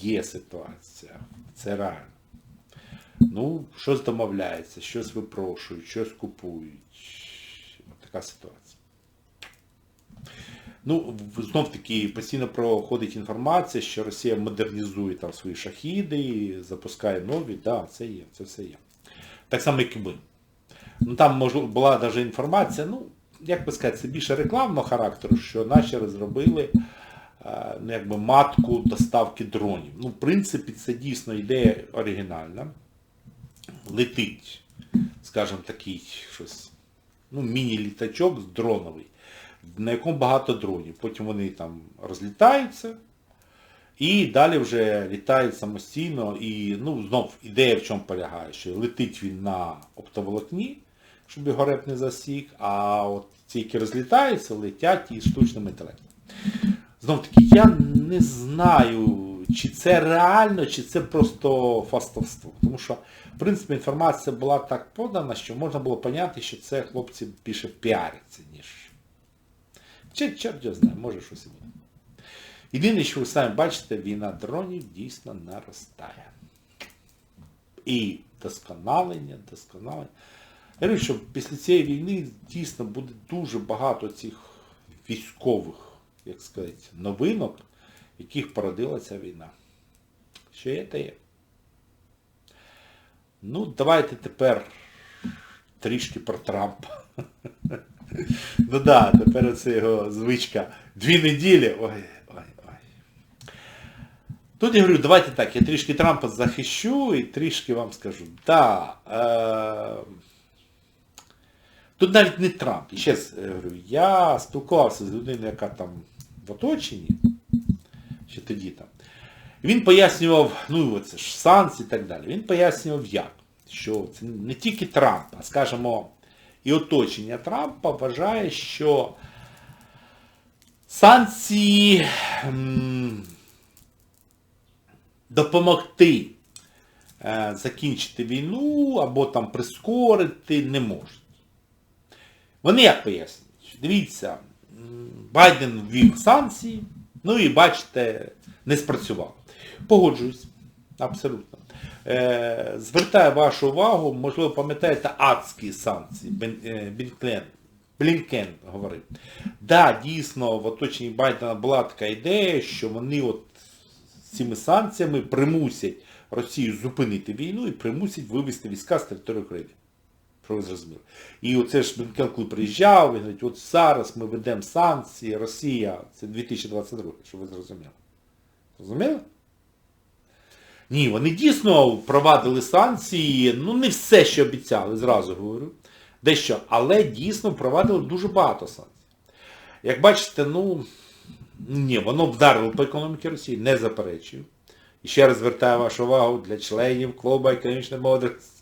Є ситуація. Це реально. Ну, щось домовляється, щось випрошують, щось купують. От така ситуація. Ну, знов таки постійно проходить інформація, що Росія модернізує там свої шахіди, запускає нові, так, да, це є, це все є. Так само, як і ми. Ну там можливо, була навіть інформація, ну, як би сказати, це більше рекламного характеру, що наші розробили ну, якби матку доставки дронів. Ну, в принципі, це дійсно ідея оригінальна. Летить, скажімо, такий щось, ну, міні-літачок дроновий, на якому багато дронів. Потім вони там розлітаються. І далі вже літають самостійно. І ну, знов ідея в чому полягає, що летить він на оптоволокні, щоб його реп не засік, а от ці, які розлітаються, летять із штучним інтелектом. Знов таки, я не знаю, чи це реально, чи це просто фастовство. Тому що, в принципі, інформація була так подана, що можна було поняти, що це хлопці більше піаряться, ніж. Чи чорт його знає, може щось і буде. Єдине, що ви самі бачите, війна дронів дійсно наростає. І досконалення, досконалення. Я говорю, що після цієї війни дійсно буде дуже багато цих військових, як сказати, новинок, яких породила ця війна. Що є, те є. Ну, давайте тепер трішки про Трампа. Ну так, тепер це його звичка. Дві неділі. Ой, ой, ой. Тут я говорю, давайте так, я трішки Трампа захищу і трішки вам скажу. Да, е... Тут навіть не Трамп. І ще раз говорю, я спілкувався з людиною, яка там в оточенні, ще тоді там. Він пояснював, ну це ж санкції і так далі. Він пояснював як, що це не тільки Трамп, а скажімо, і оточення Трампа вважає, що санкції допомогти е, закінчити війну або там прискорити не можуть. Вони як пояснюють? Дивіться, Байден ввів санкції, ну і бачите, не спрацював. Погоджуюсь, абсолютно. Е, звертаю вашу увагу, можливо, пам'ятаєте адські санкції, е, Бінклен, Блінкен говорив. Да, дійсно, в оточенні Байдена була така ідея, що вони от цими санкціями примусять Росію зупинити війну і примусять вивести війська з території України. Що ви зрозуміли? І оце ж Блінкен, коли приїжджав, він говорить, от зараз ми ведемо санкції, Росія, це 2022, що ви зрозуміли. Зрозуміли? Ні, вони дійсно провадили санкції, ну не все, що обіцяли, зразу говорю. Дещо, але дійсно провадили дуже багато санкцій. Як бачите, ну, ні, воно вдарило по економіці Росії, не заперечую. І ще раз звертаю вашу увагу для членів клубу економічної мудрості.